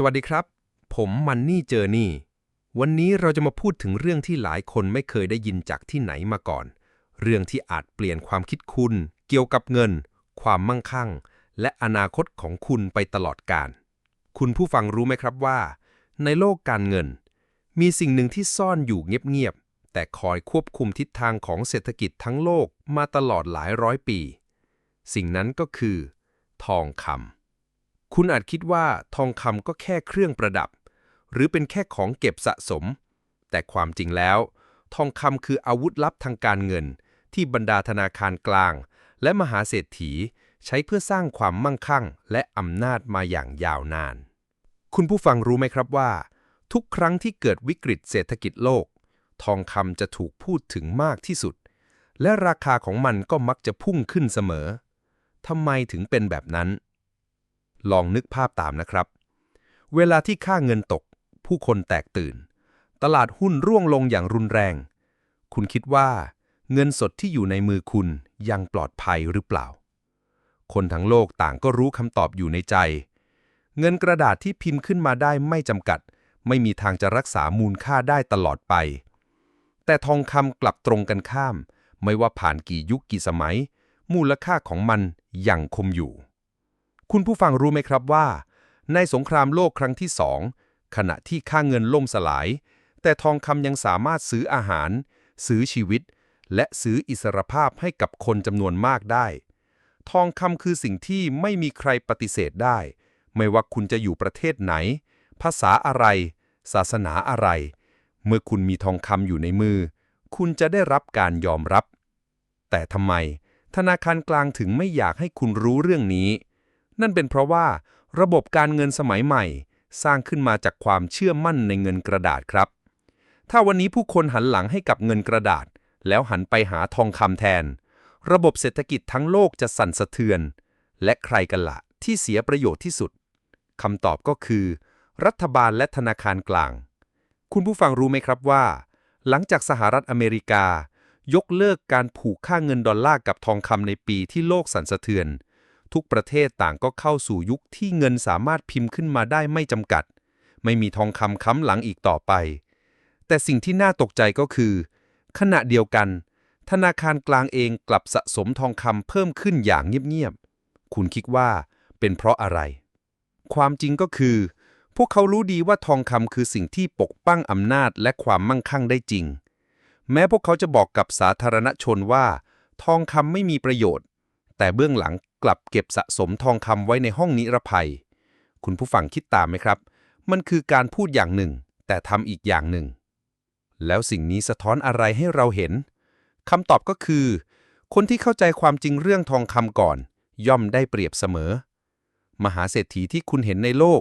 สวัสดีครับ ผมมันนี่เจอนี่ วันนี้เราจะมาพูดถึงเรื่องที่หลายคนไม่เคยได้ยินจากที่ไหนมาก่อน เรื่องที่อาจเปลี่ยนความคิดคุณ เกี่ยวกับเงิน ความมั่งคั่ง และอนาคตของคุณไปตลอดกาลคุณผู้ฟังรู้ไหมครับว่า ในโลกการเงิน มีสิ่งหนึ่งที่ซ่อนอยู่เงียบๆแต่คอยควบคุมทิศทางของเศรษฐกิจทั้งโลกมาตลอดหลายร้อยปี สิ่งนั้นก็คือ ทองคำ คุณอาจคิดว่าทองคำก็แค่เครื่องประดับ หรือเป็นแค่ของเก็บสะสม แต่ความจริงแล้ว ทองคำคืออาวุธลับทางการเงิน ที่บรรดาธนาคารกลาง และมหาเศรษฐีใช้เพื่อสร้างความมั่งคั่ง และอำนาจมาอย่างยาวนาน คุณผู้ฟังรู้ไหมครับว่า ทุกครั้งที่เกิดวิกฤตเศรษฐกิจโลก ทองคำจะถูกพูดถึงมากที่สุด และราคาของมันก็มักจะพุ่งขึ้นเสมอทำไมถึงเป็นแบบนั้น ลองนึกภาพตามนะครับ เวลาที่ค่าเงินตก ผู้คนแตกตื่น ตลาดหุ้นร่วงลงอย่างรุนแรง คุณคิดว่าเงินสดที่อยู่ในมือคุณยังปลอดภัยหรือเปล่า คนทั้งโลกต่างก็รู้คำตอบอยู่ในใจ เงินกระดาษที่พิมพ์ขึ้นมาได้ไม่จำกัด ไม่มีทางจะรักษามูลค่าได้ตลอดไป แต่ทองคำกลับตรงกันข้าม ไม่ว่าผ่านกี่ยุคกี่สมัย มูลค่าของมันยังคงอยู่ คุณผู้ฟังรู้ไหมครับว่า ในสงครามโลกครั้งที่สองขณะที่ค่าเงินล่มสลาย แต่ทองคำยังสามารถซื้ออาหาร ซื้อชีวิต และซื้ออิสรภาพให้กับคนจำนวนมากได้ ทองคำคือสิ่งที่ไม่มีใครปฏิเสธได้ ไม่ว่าคุณจะอยู่ประเทศไหน ภาษาอะไร ศาสนาอะไร เมื่อคุณมีทองคำอยู่ในมือ คุณจะได้รับการยอมรับ แต่ทำไม ธนาคารกลางถึงไม่อยากให้คุณรู้เรื่องนี้ นั่นเป็นเพราะว่าระบบการเงินสมัยใหม่ สร้างขึ้นมาจากความเชื่อมั่นในเงินกระดาษครับ ถ้าวันนี้ผู้คนหันหลังให้กับเงินกระดาษ แล้วหันไปหาทองคำแทน ระบบเศรษฐกิจทั้งโลกจะสั่นสะเทือน และใครกันละที่เสียประโยชน์ที่สุดคำตอบก็คือ รัฐบาลและธนาคารกลาง คุณผู้ฟังรู้ไหมครับว่า หลังจากสหรัฐอเมริกา ยกเลิกการผูกค่าเงินดอลลาร์กับทองคำในปีที่โลกสั่นสะเทือน ทุกประเทศต่างก็เข้าสู่ยุคที่เงินสามารถพิมพ์ขึ้นมาได้ไม่จำกัด ไม่มีทองคำค้ำหลังอีกต่อไป แต่สิ่งที่น่าตกใจก็คือ ขณะเดียวกัน ธนาคารกลางเองกลับสะสมทองคำเพิ่มขึ้นอย่างเงียบๆ คุณคิดว่าเป็นเพราะอะไร ความจริงก็คือ พวกเขารู้ดีว่าทองคำคือสิ่งที่ปกป้องอำนาจและความมั่งคั่งได้จริง แม้พวกเขาจะบอกกับสาธารณชนว่า ทองคำไม่มีประโยชน์ แต่เบื้องหลัง กลับเก็บสะสมทองคำไว้ในห้องนิรภัย คุณผู้ฟังคิดตามไหมครับ มันคือการพูดอย่างหนึ่ง แต่ทำอีกอย่างหนึ่ง แล้วสิ่งนี้สะท้อนอะไรให้เราเห็นคำตอบก็คือ คนที่เข้าใจความจริงเรื่องทองคำก่อน ย่อมได้เปรียบเสมอ มหาเศรษฐีที่คุณเห็นในโลก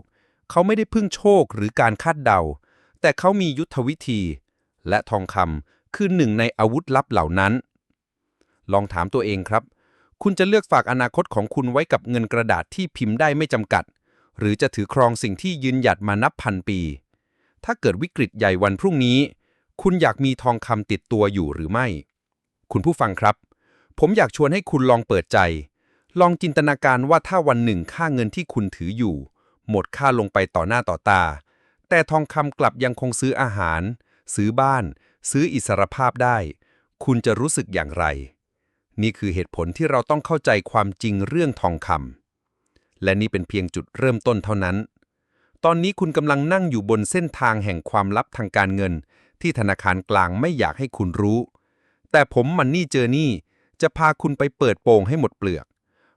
เขาไม่ได้พึ่งโชคหรือการคาดเดา แต่เขามียุทธวิธี และทองคำคือหนึ่งในอาวุธลับเหล่านั้น ลองถามตัวเองครับ คุณจะเลือกฝากอนาคตของคุณไว้กับเงินกระดาษที่พิมพ์ได้ไม่จำกัด หรือจะถือครองสิ่งที่ยืนหยัดมานับพันปี ถ้าเกิดวิกฤตใหญ่วันพรุ่งนี้ คุณอยากมีทองคำติดตัวอยู่หรือไม่ คุณผู้ฟังครับ ผมอยากชวนให้คุณลองเปิดใจ ลองจินตนาการว่าถ้าวันหนึ่งค่าเงินที่คุณถืออยู่ หมดค่าลงไปต่อหน้าต่อตา แต่ทองคำกลับยังคงซื้ออาหาร ซื้อบ้าน ซื้ออิสรภาพได้ คุณจะรู้สึกอย่างไร นี่คือเหตุผลที่เราต้องเข้าใจความจริงเรื่องทองคำและนี่เป็นเพียงจุดเริ่มต้นเท่านั้น ตอนนี้คุณกำลังนั่งอยู่บนเส้นทางแห่งความลับทางการเงิน ที่ธนาคารกลางไม่อยากให้คุณรู้ แต่ผมมันนี่เจอนี่จะพาคุณไปเปิดโปงให้หมดเปลือก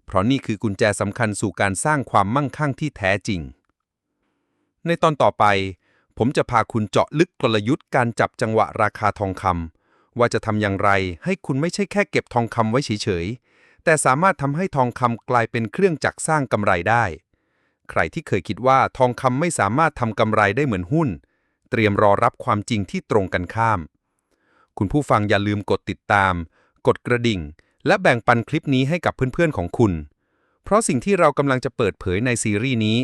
เพราะนี่คือกุญแจสำคัญสู่การสร้างความมั่งคั่งที่แท้จริง ในตอนต่อไป ผมจะพาคุณเจาะลึกกลยุทธ์การจับจังหวะราคาทองคำ ว่าจะทำอย่างไรให้คุณไม่ใช่แค่เก็บทองคำไว้เฉยๆ แต่สามารถทำให้ทองคำกลายเป็นเครื่องจักรสร้างกำไรได้ ใครที่เคยคิดว่าทองคำไม่สามารถทำกำไรได้เหมือนหุ้น เตรียมรอรับความจริงที่ตรงกันข้าม คุณผู้ฟังอย่าลืมกดติดตาม กดกระดิ่ง และแบ่งปันคลิปนี้ให้กับเพื่อนๆของคุณ เพราะสิ่งที่เรากำลังจะเปิดเผยในซีรีส์นี้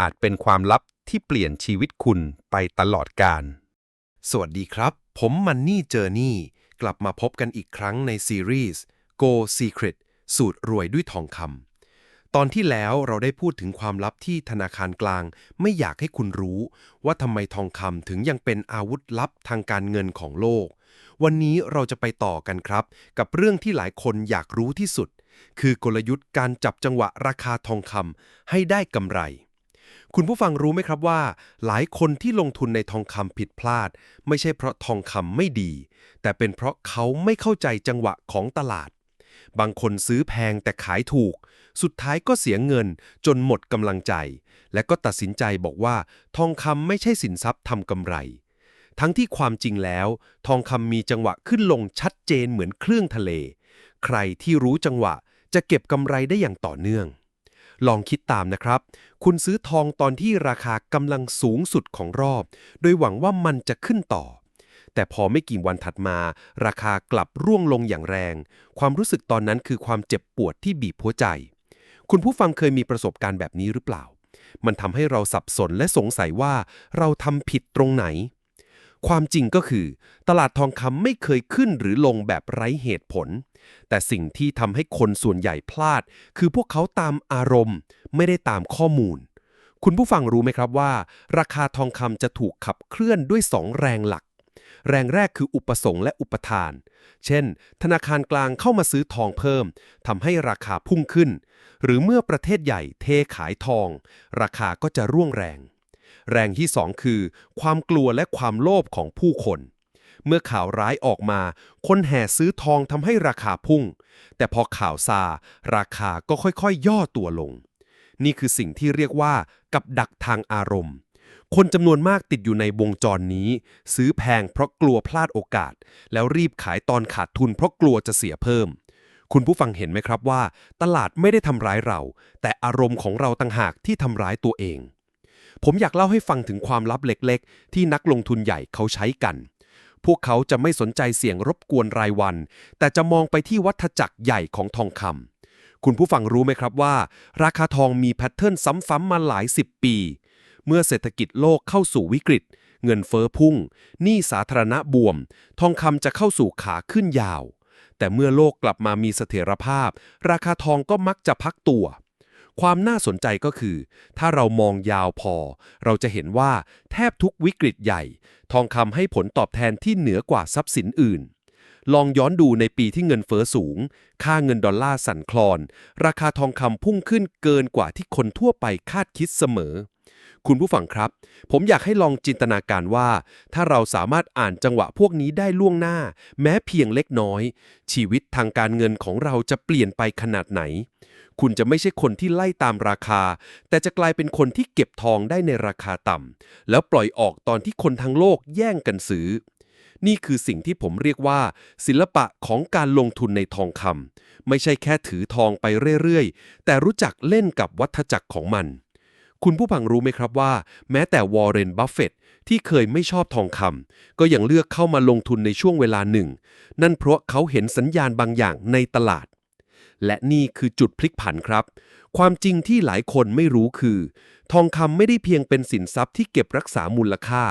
อาจเป็นความลับที่เปลี่ยนชีวิตคุณไปตลอดกาล สวัสดีครับ ผมมันนี่เจอนี่ กลับมาพบกันอีกครั้งในซีรีส์ Go Secret สูตรรวยด้วยทองคำตอนที่แล้วเราได้พูดถึงความลับที่ธนาคารกลาง ไม่อยากให้คุณรู้ ว่าทำไมทองคำถึงยังเป็นอาวุธลับทางการเงินของโลก วันนี้เราจะไปต่อกันครับ กับเรื่องที่หลายคนอยากรู้ที่สุด คือกลยุทธ์การจับจังหวะราคาทองคำให้ได้กำไร คุณผู้ฟังรู้ไหมครับว่า หลายคนที่ลงทุนในทองคำผิดพลาด ไม่ใช่เพราะทองคำไม่ดี แต่เป็นเพราะเขาไม่เข้าใจจังหวะของตลาด บางคนซื้อแพงแต่ขายถูก สุดท้ายก็เสียเงินจนหมดกำลังใจ และก็ตัดสินใจบอกว่า ทองคำไม่ใช่สินทรัพย์ทำกำไร ทั้งที่ความจริงแล้ว ทองคำมีจังหวะขึ้นลงชัดเจนเหมือนเครื่องทะเล ใครที่รู้จังหวะจะเก็บกำไรได้อย่างต่อเนื่อง ลองคิดตามนะครับ คุณซื้อทองตอนที่ราคากำลังสูงสุดของรอบ โดยหวังว่ามันจะขึ้นต่อ แต่พอไม่กี่วันถัดมา ราคากลับร่วงลงอย่างแรง ความรู้สึกตอนนั้นคือความเจ็บปวดที่บีบหัวใจ คุณผู้ฟังเคยมีประสบการณ์แบบนี้หรือเปล่า มันทำให้เราสับสนและสงสัยว่าเราทำผิดตรงไหน ความจริงก็คือ ตลาดทองคำไม่เคยขึ้นหรือลงแบบไร้เหตุผล แต่สิ่งที่ทำให้คนส่วนใหญ่พลาด คือพวกเขาตามอารมณ์ ไม่ได้ตามข้อมูล คุณผู้ฟังรู้ไหมครับว่า ราคาทองคำจะถูกขับเคลื่อนด้วยสองแรงหลัก แรงแรกคืออุปสงค์และอุปทาน เช่น ธนาคารกลางเข้ามาซื้อทองเพิ่มทำให้ราคาพุ่งขึ้น หรือเมื่อประเทศใหญ่เทขายทอง ราคาก็จะร่วงแรง แรงที่สองคือ ความกลัวและความโลภของผู้คน เมื่อข่าวร้ายออกมา คนแห่ซื้อทองทำให้ราคาพุ่ง แต่พอข่าวซา ราคาก็ค่อยๆย่อตัวลง นี่คือสิ่งที่เรียกว่ากับดักทางอารมณ์ คนจำนวนมากติดอยู่ในวงจรนี้ ซื้อแพงเพราะกลัวพลาดโอกาส แล้วรีบขายตอนขาดทุนเพราะกลัวจะเสียเพิ่มคุณผู้ฟังเห็นไหมครับว่า ตลาดไม่ได้ทำร้ายเรา แต่อารมณ์ของเราต่างหากที่ทำร้ายตัวเอง ผมอยากเล่าให้ฟังถึงความลับเล็กๆ ที่นักลงทุนใหญ่เขาใช้กัน พวกเขาจะไม่สนใจเสี่ยงรบกวนรายวัน แต่จะมองไปที่วัฏจักรใหญ่ของทองคำคุณผู้ฟังรู้ไหมครับว่า ราคาทองมีแพทเทิร์นซ้ำๆมาหลายสิบปี เมื่อเศรษฐกิจโลกเข้าสู่วิกฤต เงินเฟ้อพุ่งหนี้สาธารณะบวม ทองคำจะเข้าสู่ขาขึ้นยาว แต่เมื่อโลกกลับมามีเสถียรภาพ ราคาทองก็มักจะพักตัว ความน่าสนใจก็คือ ถ้าเรามองยาวพอ เราจะเห็นว่าแทบทุกวิกฤตใหญ่ ทองคำให้ผลตอบแทนที่เหนือกว่าทรัพย์สินอื่น ลองย้อนดูในปีที่เงินเฟ้อสูง ค่าเงินดอลลาร์สั่นคลอน ราคาทองคำพุ่งขึ้นเกินกว่าที่คนทั่วไปคาดคิดเสมอ คุณผู้ฟังครับ ผมอยากให้ลองจินตนาการว่า ถ้าเราสามารถอ่านจังหวะพวกนี้ได้ล่วงหน้า แม้เพียงเล็กน้อย ชีวิตทางการเงินของเราจะเปลี่ยนไปขนาดไหน คุณจะไม่ใช่คนที่ไล่ตามราคา แต่จะกลายเป็นคนที่เก็บทองได้ในราคาต่ำแล้วปล่อยออกตอนที่คนทั้งโลกแย่งกันซื้อนี่คือสิ่งที่ผมเรียกว่า ศิลปะของการลงทุนในทองคำไม่ใช่แค่ถือทองไปเรื่อย ๆ แต่รู้จักเล่นกับวัฏจักรของมัน คุณผู้ฟังรู้ไหมครับว่า แม้แต่วอร์เรนบัฟเฟตต์ที่เคยไม่ชอบทองคำก็ยังเลือกเข้ามาลงทุนในช่วงเวลาหนึ่ง นั่นเพราะเขาเห็นสัญญาณบางอย่างในตลาด และนี่คือจุดพลิกผันครับ ความจริงที่หลายคนไม่รู้คือ ทองคำไม่ได้เพียงเป็นสินทรัพย์ที่เก็บรักษามูลค่า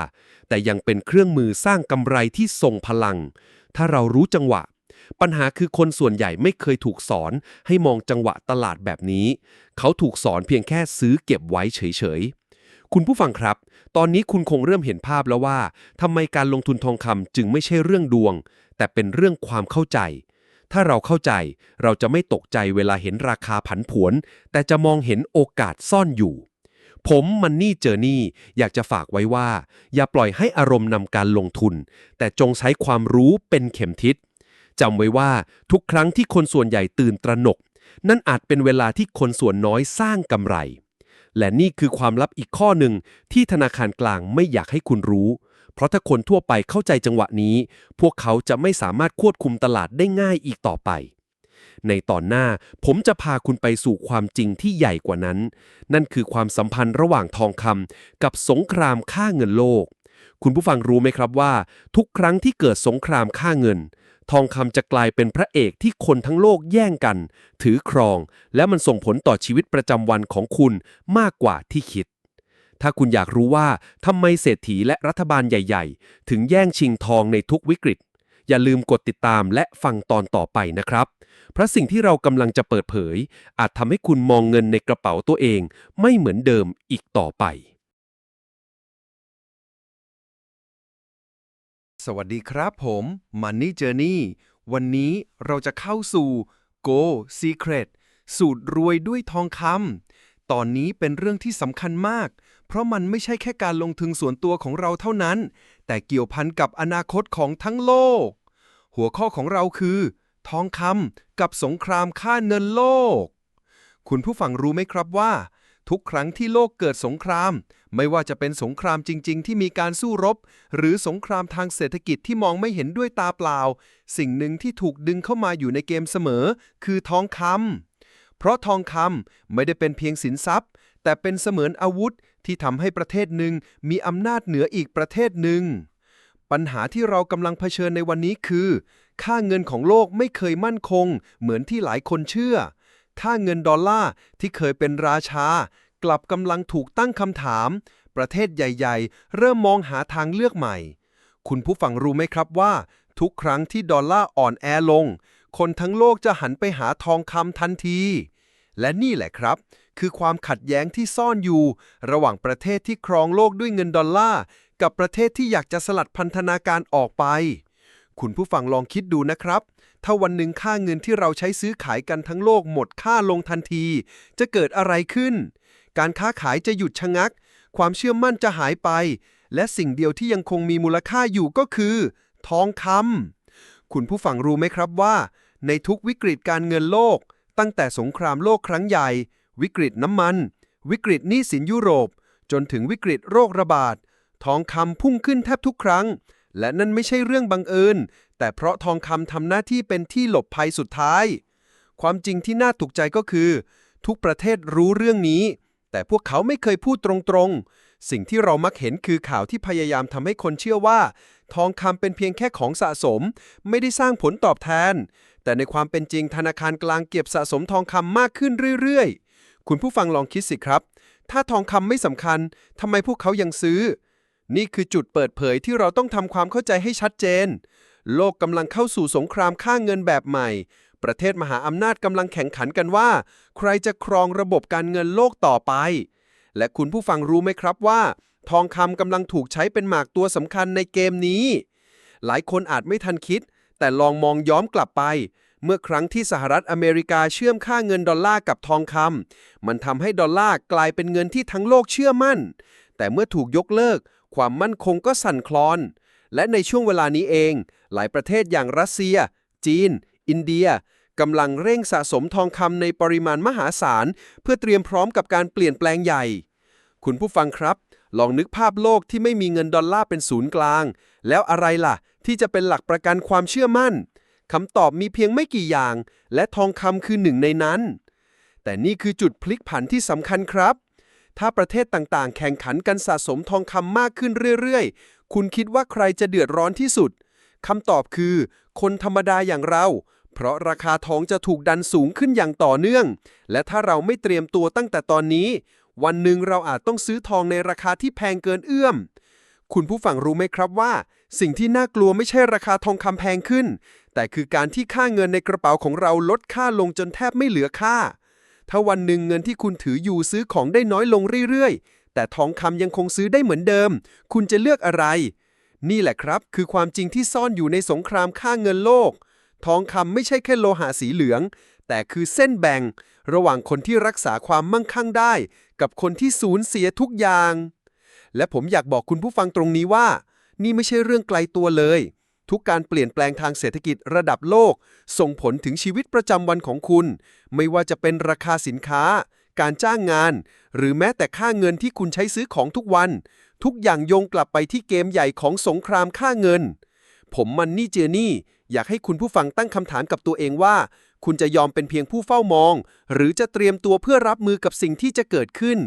แต่ยังเป็นเครื่องมือสร้างกำไรที่ทรงพลัง ถ้าเรารู้จังหวะ ปัญหาคือคนส่วนใหญ่ไม่เคยถูกสอนให้มองจังหวะตลาดแบบนี้ เขาถูกสอนเพียงแค่ซื้อเก็บไว้เฉยๆ คุณผู้ฟังครับ ตอนนี้คุณคงเริ่มเห็นภาพแล้วว่าทำไมการลงทุนทองคำจึงไม่ใช่เรื่องดวง แต่เป็นเรื่องความเข้าใจ ถ้าเราเข้าใจเราจะไม่ตกใจเวลาเห็นราคาผันผวน แต่จะมองเห็นโอกาสซ่อนอยู่ผมมันนี่เจอนี่อยากจะฝากไว้ว่า อย่าปล่อยให้อารมณ์นำการลงทุน แต่จงใช้ความรู้เป็นเข็มทิศ จำไว้ว่าทุกครั้งที่คนส่วนใหญ่ตื่นตระหนก นั่นอาจเป็นเวลาที่คนส่วนน้อยสร้างกำไร และนี่คือความลับอีกข้อหนึ่งที่ธนาคารกลางไม่อยากให้คุณรู้ เพราะถ้าคนทั่วไปเข้าใจจังหวะนี้ พวกเขาจะไม่สามารถควบคุมตลาดได้ง่ายอีกต่อไป ในตอนหน้าผมจะพาคุณไปสู่ความจริงที่ใหญ่กว่านั้น นั่นคือความสัมพันธ์ระหว่างทองคำกับสงครามค่าเงินโลกคุณผู้ฟังรู้ไหมครับว่า ทุกครั้งที่เกิดสงครามค่าเงิน ทองคำจะกลายเป็นพระเอกที่คนทั้งโลกแย่งกัน ถือครอง และมันส่งผลต่อชีวิตประจำวันของคุณมากกว่าที่คิด ถ้าคุณอยากรู้ว่าทำไมเศรษฐีและรัฐบาลใหญ่ ๆ ถึงแย่งชิงทองในทุกวิกฤต อย่าลืมกดติดตามและฟังตอนต่อไปนะครับ เพราะสิ่งที่เรากำลังจะเปิดเผย อาจทำให้คุณมองเงินในกระเป๋าตัวเอง ไม่เหมือนเดิมอีกต่อไป สวัสดีครับผม Money Journey วันนี้เราจะเข้าสู่ Go Secret สูตรรวยด้วยทองคำ ตอนนี้เป็นเรื่องที่สำคัญมาก เพราะมันไม่ใช่แค่การลงทุนส่วนตัวของเราเท่านั้น แต่เกี่ยวพันกับอนาคตของทั้งโลก หัวข้อของเราคือ ทองคำกับสงครามค่าเงินโลก คุณผู้ฟังรู้ไหมครับว่า ทุกครั้งที่โลกเกิดสงคราม ไม่ว่าจะเป็นสงครามจริง ๆ ที่มีการสู้รบ หรือสงครามทางเศรษฐกิจที่มองไม่เห็นด้วยตาเปล่า สิ่งหนึ่งที่ถูกดึงเข้ามาอยู่ในเกมเสมอ คือทองคำเพราะทองคำไม่ได้เป็นเพียงสินทรัพย์ แต่เป็นเสมือนอาวุธที่ทำให้ประเทศหนึ่งมีอำนาจเหนืออีกประเทศหนึ่ง ปัญหาที่เรากำลังเผชิญในวันนี้คือ ค่าเงินของโลกไม่เคยมั่นคง เหมือนที่หลายคนเชื่อ ค่าเงินดอลลาร์ที่เคยเป็นราชา กลับกำลังถูกตั้งคำถาม ประเทศใหญ่ๆ เริ่มมองหาทางเลือกใหม่ คุณผู้ฟังรู้ไหมครับว่า ทุกครั้งที่ดอลลาร์อ่อนแอลง คนทั้งโลกจะหันไปหาทองคำทันที และนี่แหละครับ คือความขัดแย้งที่ซ่อนอยู่ ระหว่างประเทศที่ครองโลกด้วยเงินดอลลาร์กับประเทศที่อยากจะสลัดพันธนาการออกไป คุณผู้ฟังลองคิดดูนะครับ ถ้าวันหนึ่งค่าเงินที่เราใช้ซื้อขายกันทั้งโลกหมดค่าลงทันที จะเกิดอะไรขึ้น การค้าขายจะหยุดชะงัก ความเชื่อมั่นจะหายไป และสิ่งเดียวที่ยังคงมีมูลค่าอยู่ก็คือ ทองคำคุณผู้ฟังรู้ไหมครับว่า ในทุกวิกฤตการเงินโลก ตั้งแต่สงครามโลกครั้งใหญ่ วิกฤตน้ำมัน วิกฤตหนี้สินยุโรป จนถึงวิกฤตโรคระบาดทองคำพุ่งขึ้นแทบทุกครั้ง และนั่นไม่ใช่เรื่องบังเอิญ แต่เพราะทองคำทำหน้าที่เป็นที่หลบภัยสุดท้าย ความจริงที่น่าตกใจก็คือ ทุกประเทศรู้เรื่องนี้ แต่พวกเขาไม่เคยพูดตรงๆ สิ่งที่เรามักเห็นคือข่าวที่พยายามทำให้คนเชื่อว่า ทองคำเป็นเพียงแค่ของสะสม ไม่ได้สร้างผลตอบแทน แต่ในความเป็นจริงธนาคารกลางเก็บสะสมทองคำมากขึ้นเรื่อยๆ คุณผู้ฟังลองคิดสิครับ ถ้าทองคำไม่สำคัญทำไมพวกเขายังซื้อ นี่คือจุดเปิดเผยที่เราต้องทำความเข้าใจให้ชัดเจน โลกกำลังเข้าสู่สงครามค่าเงินแบบใหม่ ประเทศมหาอำนาจกำลังแข่งขันกันว่า ใครจะครองระบบการเงินโลกต่อไป และคุณผู้ฟังรู้ไหมครับว่า ทองคำกำลังถูกใช้เป็นหมากตัวสำคัญในเกมนี้ หลายคนอาจไม่ทันคิด แต่ลองมองย้อนกลับไป เมื่อครั้งที่สหรัฐอเมริกาเชื่อมค่าเงินดอลลาร์กับทองคำมันทำให้ดอลลาร์กลายเป็นเงินที่ทั้งโลกเชื่อมั่น แต่เมื่อถูกยกเลิก ความมั่นคงก็สั่นคลอน และในช่วงเวลานี้เอง หลายประเทศอย่างรัสเซีย จีน อินเดียกำลังเร่งสะสมทองคำในปริมาณมหาศาล เพื่อเตรียมพร้อมกับการเปลี่ยนแปลงใหญ่ คุณผู้ฟังครับ ลองนึกภาพโลกที่ไม่มีเงินดอลลาร์เป็นศูนย์กลาง แล้วอะไรล่ะ ที่จะเป็นหลักประกันความเชื่อมั่นคำตอบมีเพียงไม่กี่อย่าง และทองคำคือหนึ่งในนั้น แต่นี่คือจุดพลิกผันที่สำคัญครับ ถ้าประเทศต่างๆ แข่งขันกันสะสมทองคำมากขึ้นเรื่อยๆ คุณคิดว่าใครจะเดือดร้อนที่สุดคำตอบคือ คนธรรมดาอย่างเรา เพราะราคาทองจะถูกดันสูงขึ้นอย่างต่อเนื่อง และถ้าเราไม่เตรียมตัวตั้งแต่ตอนนี้ วันหนึ่งเราอาจต้องซื้อทองในราคาที่แพงเกินเอื้อม คุณผู้ฟังรู้ไหมครับว่า สิ่งที่น่ากลัวไม่ใช่ราคาทองคำแพงขึ้น แต่คือการที่ค่าเงินในกระเป๋าของเราลดค่าลงจนแทบไม่เหลือค่า ถ้าวันหนึ่งเงินที่คุณถืออยู่ซื้อของได้น้อยลงเรื่อยๆ แต่ทองคำยังคงซื้อได้เหมือนเดิม คุณจะเลือกอะไร นี่แหละครับ คือความจริงที่ซ่อนอยู่ในสงครามค่าเงินโลก ทองคำไม่ใช่แค่โลหะสีเหลือง แต่คือเส้นแบ่ง ระหว่างคนที่รักษาความมั่งคั่งได้ กับคนที่สูญเสียทุกอย่าง และผมอยากบอกคุณผู้ฟังตรงนี้ว่า นี่ไม่ใช่เรื่องไกลตัวเลย ทุกการเปลี่ยนแปลงทางเศรษฐกิจระดับโลก ส่งผลถึงชีวิตประจำวันของคุณ ไม่ว่าจะเป็นราคาสินค้า การจ้างงาน หรือแม้แต่ค่าเงินที่คุณใช้ซื้อของทุกวัน ทุกอย่างโยงกลับไปที่เกมใหญ่ของสงครามค่าเงิน ผมมันนี่เจอนี่ อยากให้คุณผู้ฟังตั้งคำถามกับตัวเองว่า คุณจะยอมเป็นเพียงผู้เฝ้ามอง หรือจะเตรียมตัวเพื่อรับมือกับสิ่งที่จะเกิดขึ้น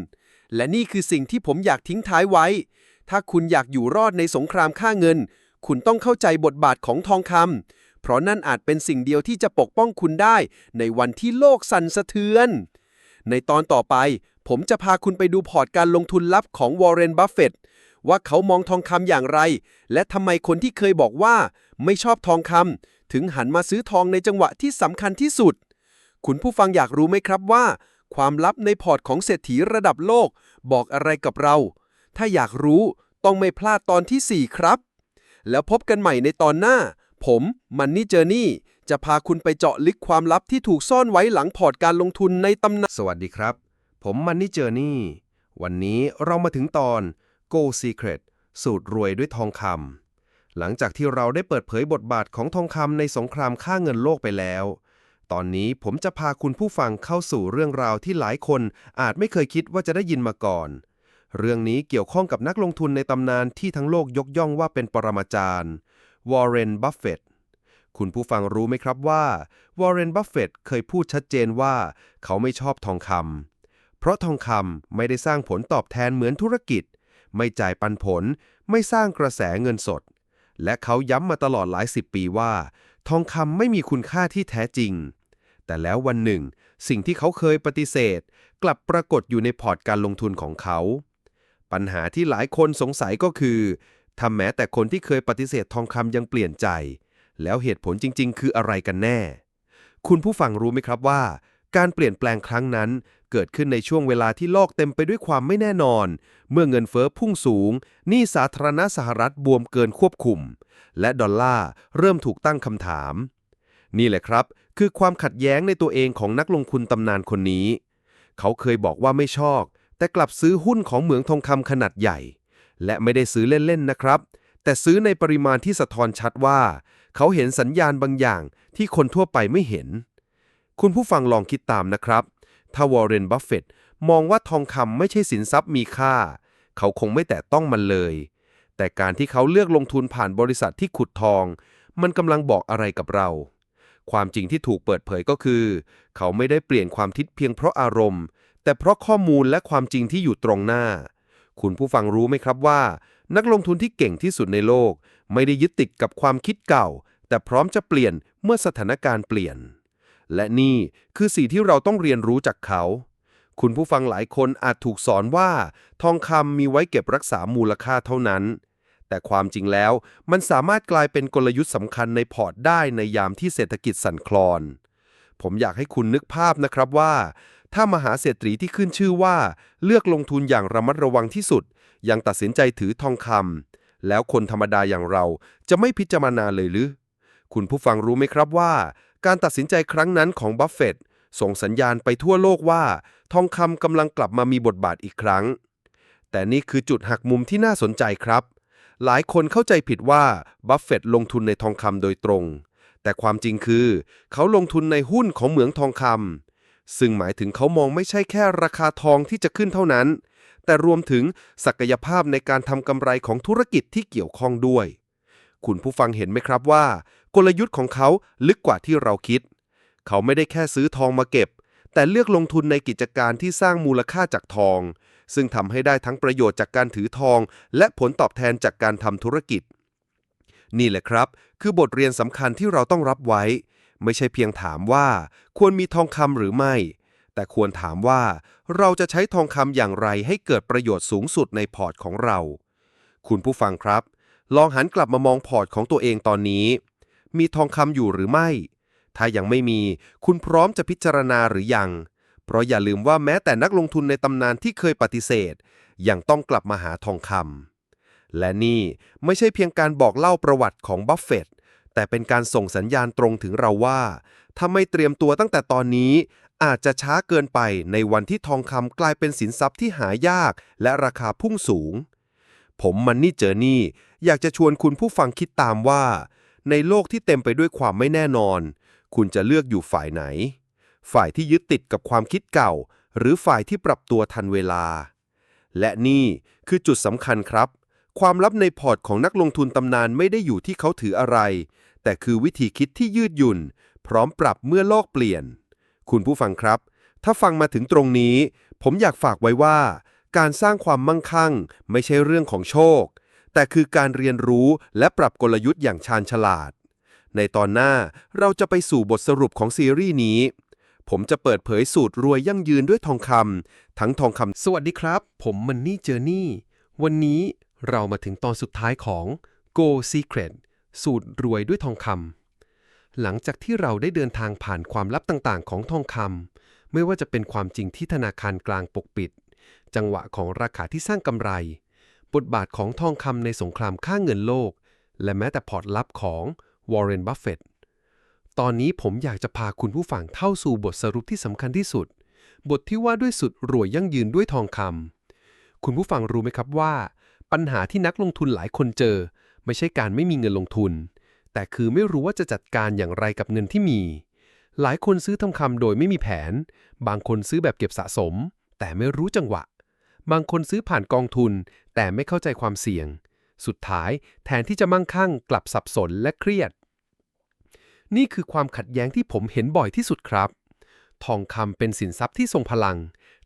และนี่คือสิ่งที่ผมอยากทิ้งท้ายไว้ ถ้าคุณอยากอยู่รอดในสงครามค่าเงิน คุณต้องเข้าใจบทบาทของทองคำเพราะนั่นอาจเป็นสิ่งเดียวที่จะปกป้องคุณได้ในวันที่โลกสั่นสะเทือน ในตอนต่อไป ผมจะพาคุณไปดูพอร์ตการลงทุนลับของวอร์เรน บัฟเฟตต์ว่าเขามองทองคำอย่างไร และทำไมคนที่เคยบอกว่า ไม่ชอบทองคำถึงหันมาซื้อทองในจังหวะที่สำคัญที่สุด คุณผู้ฟังอยากรู้ไหมครับว่า ความลับในพอร์ตของเศรษฐีระดับโลก บอกอะไรกับเรา ถ้าอยากรู้ต้องไม่พลาดตอนทีสี่4 ครับ แล้วพบกันใหม่ในตอนหน้า ผมมันนี่เจอร์นี่ จะพาคุณไปเจาะลึกความลับที่ถูกซ่อนไว้หลังพอร์ตการลงทุนในตำนาน สวัสดีครับ ผมมันนี่เจอนี่ วันนี้เรามาถึงตอน Go Secret สูตรรวยด้วยทองคำ หลังจากที่เราได้เปิดเผยบทบาทของทองคำในสงครามค่าเงินโลกไปแล้ว ตอนนี้ผมจะพาคุณผู้ฟังเข้าสู่เรื่องราวที่หลายคนอาจไม่เคยคิดว่าจะได้ยินมาก่อน เรื่องนี้เกี่ยวข้องกับนักลงทุนในตำนานที่ทั้งโลกยกย่องว่าเป็นปรมาจารย์ วอร์เรน บัฟเฟต คุณผู้ฟังรู้ไหมครับว่าวอร์เรน บัฟเฟตเคยพูดชัดเจนว่า เขาไม่ชอบทองคำ เพราะทองคำไม่ได้สร้างผลตอบแทนเหมือนธุรกิจ ไม่จ่ายปันผล ไม่สร้างกระแสเงินสด และเขาย้ำมาตลอดหลายสิบปีว่า ทองคำไม่มีคุณค่าที่แท้จริง แต่แล้ววันหนึ่ง สิ่งที่เขาเคยปฏิเสธ กลับปรากฏอยู่ในพอร์ตการลงทุนของเขา ปัญหาที่หลายคนสงสัยก็คือทำแม้แต่คนที่เคยปฏิเสธทองคำยังเปลี่ยนใจ แล้วเหตุผลจริง ๆ คืออะไรกันแน่ คุณผู้ฟังรู้ไหมครับว่า การเปลี่ยนแปลงครั้งนั้น เกิดขึ้นในช่วงเวลาที่โลกเต็มไปด้วยความไม่แน่นอน เมื่อเงินเฟ้อพุ่งสูงหนี้สาธารณะสหรัฐบวมเกินควบคุม และดอลลาร์เริ่มถูกตั้งคำถาม นี่แหละครับ คือความขัดแย้งในตัวเองของนักลงทุนตำนานคนนี้ เขาเคยบอกว่าไม่ชอบแต่กลับซื้อหุ้นของเหมืองทองคำขนาดใหญ่ และไม่ได้ซื้อเล่นๆนะครับ แต่ซื้อในปริมาณที่สะท้อนชัดว่า เขาเห็นสัญญาณบางอย่างที่คนทั่วไปไม่เห็น คุณผู้ฟังลองคิดตามนะครับ ถ้าวอร์เรน บัฟเฟตต์มองว่าทองคำไม่ใช่สินทรัพย์มีค่า เขาคงไม่แตะต้องมันเลย แต่การที่เขาเลือกลงทุนผ่านบริษัทที่ขุดทอง มันกำลังบอกอะไรกับเรา ความจริงที่ถูกเปิดเผยก็คือ เขาไม่ได้เปลี่ยนความคิดเพียงเพราะอารมณ์ แต่เพราะข้อมูลและความจริงที่อยู่ตรงหน้า คุณผู้ฟังรู้ไหมครับว่า นักลงทุนที่เก่งที่สุดในโลก ไม่ได้ยึดติดกับความคิดเก่า แต่พร้อมจะเปลี่ยนเมื่อสถานการณ์เปลี่ยน และนี่คือสิ่งที่เราต้องเรียนรู้จากเขา คุณผู้ฟังหลายคนอาจถูกสอนว่า ทองคำมีไว้เก็บรักษามูลค่าเท่านั้น แต่ความจริงแล้วมันสามารถกลายเป็นกลยุทธ์สำคัญในพอร์ตได้ในยามที่เศรษฐกิจสั่นคลอน ผมอยากให้คุณนึกภาพนะครับว่า ถ้ามหาเศรษฐีที่ขึ้นชื่อว่า เลือกลงทุนอย่างระมัดระวังที่สุด ยังตัดสินใจถือทองคำแล้วคนธรรมดาอย่างเราจะไม่พิจารณาเลยหรือ คุณผู้ฟังรู้ไหมครับว่า การตัดสินใจครั้งนั้นของบัฟเฟตส่งสัญญาณไปทั่วโลกว่า ทองคำกำลังกลับมามีบทบาทอีกครั้ง แต่นี่คือจุดหักมุมที่น่าสนใจครับ หลายคนเข้าใจผิดว่าบัฟเฟตลงทุนในทองคำโดยตรง แต่ความจริงคือ เขาลงทุนในหุ้นของเหมืองทองคำซึ่งหมายถึงเขามองไม่ใช่แค่ราคาทองที่จะขึ้นเท่านั้น แต่รวมถึงศักยภาพในการทำกำไรของธุรกิจที่เกี่ยวข้องด้วย คุณผู้ฟังเห็นไหมครับว่า กลยุทธ์ของเขาลึกกว่าที่เราคิด เขาไม่ได้แค่ซื้อทองมาเก็บ แต่เลือกลงทุนในกิจการที่สร้างมูลค่าจากทอง ซึ่งทำให้ได้ทั้งประโยชน์จากการถือทอง และผลตอบแทนจากการทำธุรกิจ นี่แหละครับ คือบทเรียนสำคัญที่เราต้องรับไว้ ไม่ใช่เพียงถามว่า ควรมีทองคำหรือไม่ แต่ควรถามว่า เราจะใช้ทองคำอย่างไรให้เกิดประโยชน์สูงสุดในพอร์ตของเรา คุณผู้ฟังครับ ลองหันกลับมามองพอร์ตของตัวเองตอนนี้ มีทองคำอยู่หรือไม่ ถ้ายังไม่มี คุณพร้อมจะพิจารณาหรือยัง เพราะอย่าลืมว่าแม้แต่นักลงทุนในตำนานที่เคยปฏิเสธ ยังต้องกลับมาหาทองคำ และนี่ไม่ใช่เพียงการบอกเล่าประวัติของบัฟเฟตต์แต่เป็นการส่งสัญญาณตรงถึงเราว่า ถ้าไม่เตรียมตัวตั้งแต่ตอนนี้ อาจจะช้าเกินไปในวันที่ทองคำกลายเป็นสินทรัพย์ที่หายาก และราคาพุ่งสูง ผมมันนี่เจอนี่ อยากจะชวนคุณผู้ฟังคิดตามว่า ในโลกที่เต็มไปด้วยความไม่แน่นอน คุณจะเลือกอยู่ฝ่ายไหน ฝ่ายที่ยึดติดกับความคิดเก่า หรือฝ่ายที่ปรับตัวทันเวลา และนี่คือจุดสำคัญครับ ความลับในพอร์ตของนักลงทุนตำนานไม่ได้อยู่ที่เขาถืออะไร แต่คือวิธีคิดที่ยืดหยุ่น พร้อมปรับเมื่อโลกเปลี่ยน คุณผู้ฟังครับ ถ้าฟังมาถึงตรงนี้ ผมอยากฝากไว้ว่า การสร้างความมั่งคั่ง ไม่ใช่เรื่องของโชค แต่คือการเรียนรู้และปรับกลยุทธ์อย่างชาญฉลาด ในตอนหน้าเราจะไปสู่บทสรุปของซีรีส์นี้ ผมจะเปิดเผยสูตรรวยยั่งยืนด้วยทองคำทั้งทองคำสวัสดีครับ ผมมันนี่เจอนี่ วันนี้เรามาถึงตอนสุดท้ายของ Go Secret สูตรรวยด้วยทองคำหลังจากที่เราได้เดินทางผ่านความลับต่างๆ ของทองคำไม่ว่าจะเป็นความจริงที่ธนาคารกลางปกปิด จังหวะของราคาที่สร้างกำไร บทบาทของทองคำในสงครามค่าเงินโลก และแม้แต่พอร์ตลับของวอร์เรนบัฟเฟตตอนนี้ผมอยากจะพาคุณผู้ฟังเข้าสู่บทสรุปที่สำคัญที่สุด บทที่ว่าด้วยสุดรวยยั่งยืนด้วยทองคำคุณผู้ฟังรู้ไหมครับว่า ปัญหาที่นักลงทุนหลายคนเจอ ไม่ใช่การไม่มีเงินลงทุน แต่คือไม่รู้ว่าจะจัดการอย่างไรกับเงินที่มี หลายคนซื้อทองคำโดยไม่มีแผน บางคนซื้อแบบเก็บสะสม แต่ไม่รู้จังหวะ บางคนซื้อผ่านกองทุน แต่ไม่เข้าใจความเสี่ยง สุดท้ายแทนที่จะมั่งคั่งกลับสับสนและเครียด นี่คือความขัดแย้งที่ผมเห็นบ่อยที่สุดครับ ทองคำเป็นสินทรัพย์ที่ทรงพลัง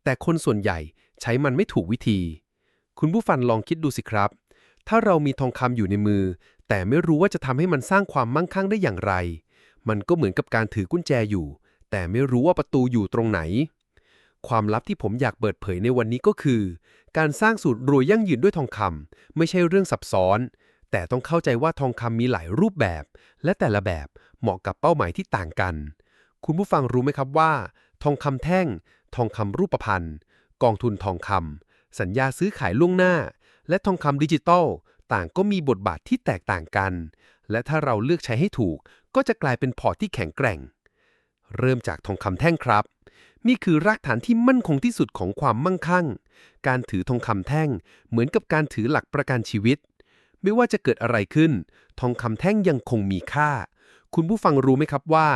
แต่คนส่วนใหญ่ใช้มันไม่ถูกวิธี คุณผู้ฟังลองคิดดูสิครับ ถ้าเรามีทองคำอยู่ในมือ แต่ไม่รู้ว่าจะทำให้มันสร้างความมั่งคั่งได้อย่างไร มันก็เหมือนกับการถือกุญแจอยู่ แต่ไม่รู้ว่าประตูอยู่ตรงไหน ความลับที่ผมอยากเปิดเผยในวันนี้ก็คือ การสร้างสูตรรวยยั่งยืนด้วยทองคำไม่ใช่เรื่องซับซ้อน แต่ต้องเข้าใจว่าทองคำมีหลายรูปแบบ และแต่ละแบบเหมาะกับเป้าหมายที่ต่างกัน คุณผู้ฟังรู้ไหมครับว่า ทองคำแท่ง ทองคำรูปพรรณกองทุนทองคำสัญญาซื้อขายล่วงหน้า และทองคำดิจิตอลต่างก็มีบทบาทที่แตกต่างกัน และถ้าเราเลือกใช้ให้ถูก ก็จะกลายเป็นพอร์ตที่แข็งแกร่ง เริ่มจากทองคำแท่งครับ นี่คือรากฐานที่มั่นคงที่สุดของความมั่งคั่ง การถือทองคำแท่ง เหมือนกับการถือหลักประกันชีวิต ไม่ว่าจะเกิดอะไรขึ้น ทองคำแท่งยังคงมีค่า คุณผู้ฟังรู้ไหมครับว่า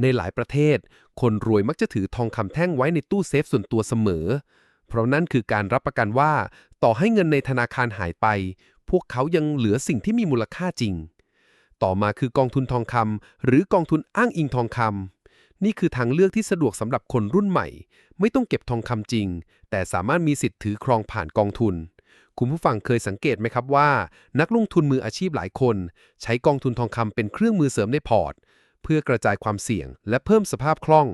ในหลายประเทศ คนรวยมักจะถือทองคำแท่งไว้ในตู้เซฟส่วนตัวเสมอ เพราะนั่นคือการรับประกันว่า ต่อให้เงินในธนาคารหายไป พวกเขายังเหลือสิ่งที่มีมูลค่าจริง ต่อมาคือกองทุนทองคำหรือกองทุนอ้างอิงทองคำ นี่คือทางเลือกที่สะดวกสำหรับคนรุ่นใหม่ ไม่ต้องเก็บทองคำจริง แต่สามารถมีสิทธิ์ถือครองผ่านกองทุน คุณผู้ฟังเคยสังเกตไหมครับว่า นักลงทุนมืออาชีพหลายคน ใช้กองทุนทองคำเป็นเครื่องมือเสริมในพอร์ต เพื่อกระจายความเสี่ยง และเพิ่มสภาพคล่อง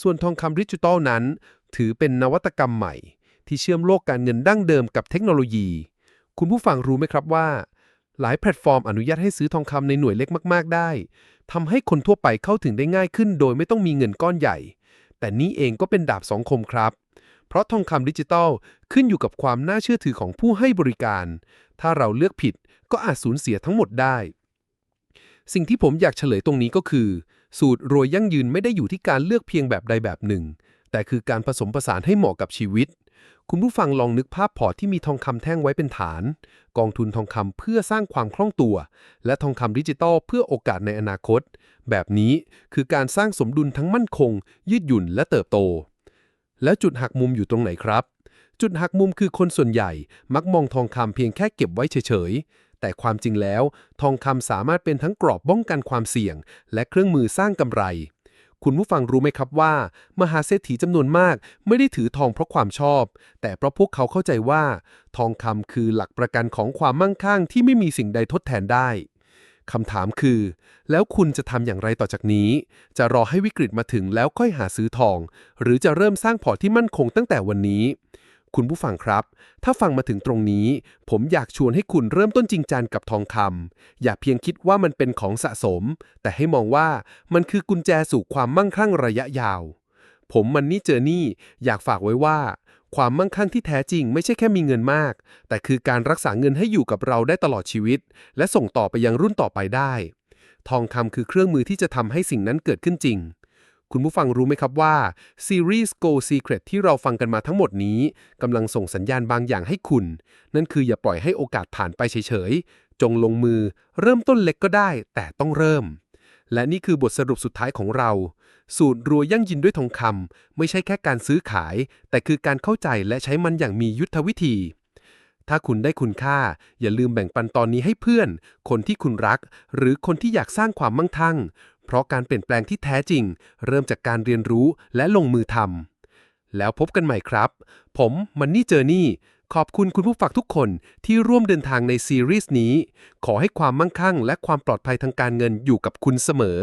ส่วนทองคำดิจิตอลนั้น ถือเป็นนวัตกรรมใหม่ ที่เชื่อมโลกการเงินดั้งเดิมกับเทคโนโลยี คุณผู้ฟังรู้ไหมครับว่า หลายแพลตฟอร์มอนุญาตให้ซื้อทองคำในหน่วยเล็กมากๆ ได้ทำให้คนทั่วไปเข้าถึงได้ง่ายขึ้น โดยไม่ต้องมีเงินก้อนใหญ่ แต่นี่เองก็เป็นดาบสองคมครับ เพราะทองคำดิจิตอลขึ้นอยู่กับความน่าเชื่อถือของผู้ให้บริการ ถ้าเราเลือกผิดก็อาจสูญเสียทั้งหมดได้ สิ่งที่ผมอยากเฉลยตรงนี้ก็คือ สูตรรวยยั่งยืนไม่ได้อยู่ที่การเลือกเพียงแบบใดแบบหนึ่ง แต่คือการผสมผสานให้เหมาะกับชีวิต คุณผู้ฟังลองนึกภาพพอร์ตที่มีทองคำแท่งไว้เป็นฐาน กองทุนทองคำเพื่อสร้างความคล่องตัว และทองคำดิจิตอลเพื่อโอกาสในอนาคต แบบนี้คือการสร้างสมดุลทั้งมั่นคง ยืดหยุ่นและเติบโต แล้วจุดหักมุมอยู่ตรงไหนครับ จุดหักมุมคือคนส่วนใหญ่มักมองทองคำเพียงแค่เก็บไว้เฉยๆ แต่ความจริงแล้ว ทองคำสามารถเป็นทั้งกรอบป้องกันความเสี่ยง และเครื่องมือสร้างกำไร คุณผู้ฟังรู้ไหมครับว่า มหาเศรษฐีจำนวนมากไม่ได้ถือทองเพราะความชอบ แต่เพราะพวกเขาเข้าใจว่า ทองคำคือหลักประกันของความมั่งคั่งที่ไม่มีสิ่งใดทดแทนได้คำถามคือ แล้วคุณจะทำอย่างไรต่อจากนี้ จะรอให้วิกฤตมาถึงแล้วค่อยหาซื้อทอง หรือจะเริ่มสร้างพอร์ตที่มั่นคงตั้งแต่วันนี้ คุณผู้ฟังครับ ถ้าฟังมาถึงตรงนี้ ผมอยากชวนให้คุณเริ่มต้นจริงจังกับทองคำอย่าเพียงคิดว่ามันเป็นของสะสม แต่ให้มองว่ามันคือกุญแจสู่ความมั่งคั่งระยะยาว ผมมันนี่เจอนี่ อยากฝากไว้ว่า ความมั่งคั่งที่แท้จริง ไม่ใช่แค่มีเงินมาก แต่คือการรักษาเงินให้อยู่กับเราได้ตลอดชีวิต และส่งต่อไปยังรุ่นต่อไปได้ ทองคำคือเครื่องมือที่จะทำให้สิ่งนั้นเกิดขึ้นจริง คุณผู้ฟังรู้ไหมครับว่าซีรีส์ Go Secret ที่เราฟังกันมาทั้งหมดนี้กำลังส่งสัญญาณบางอย่างให้คุณ นั่นคืออย่าปล่อยให้โอกาสผ่านไปเฉยๆ จงลงมือเริ่มต้นเล็กก็ได้ แต่ต้องเริ่ม และนี่คือบทสรุปสุดท้ายของเรา สูตรรวยยั่งยืนด้วยทองคำไม่ใช่แค่การซื้อขาย แต่คือการเข้าใจและใช้มันอย่างมียุทธวิธีถ้าคุณได้คุณค่า อย่าลืมแบ่งปันตอนนี้ให้เพื่อน คนที่คุณรัก หรือคนที่อยากสร้างความมั่งคั่ง เพราะการเปลี่ยนแปลงที่แท้จริง เริ่มจากการเรียนรู้และลงมือทำแล้วพบกันใหม่ครับ ผมมันนี่เจอนี่ ขอบคุณคุณผู้ฟังทุกคนที่ร่วมเดินทางในซีรีส์นี้ ขอให้ความมั่งคั่งและความปลอดภัยทางการเงินอยู่กับคุณเสมอ